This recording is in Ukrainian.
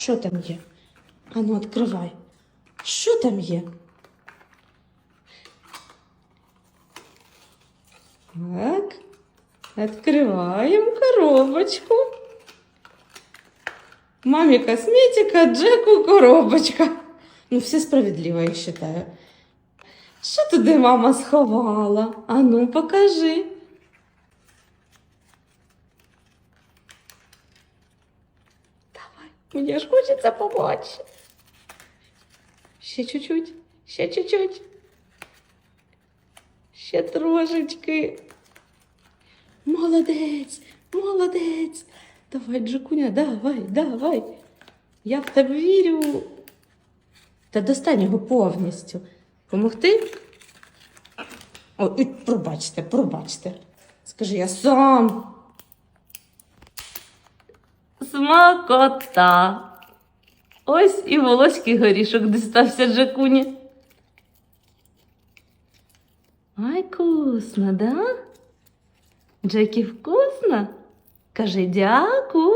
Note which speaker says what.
Speaker 1: Що там є? Ану, відкривай. Що там є? Так. Відкриваємо коробочку. Мамі косметика, Джеку коробочка. Ну, все справедливо, я вважаю. Що туди мама сховала? Ану, покажи. Давай, мені ж хочеться побачити. Ще чуть-чуть, ще чуть-чуть. Ще трошечки. Молодець, молодець. Давай, Джекуня, давай, давай. Я в тебе вірю. Та достань його повністю. Помогти? О, і пробачте, пробачте. Скажи, я сам. Смакота. Ось і волоський горішок дістався Джекуні. Ай, вкусно, да? Джекі, вкусно? Кажи дякую.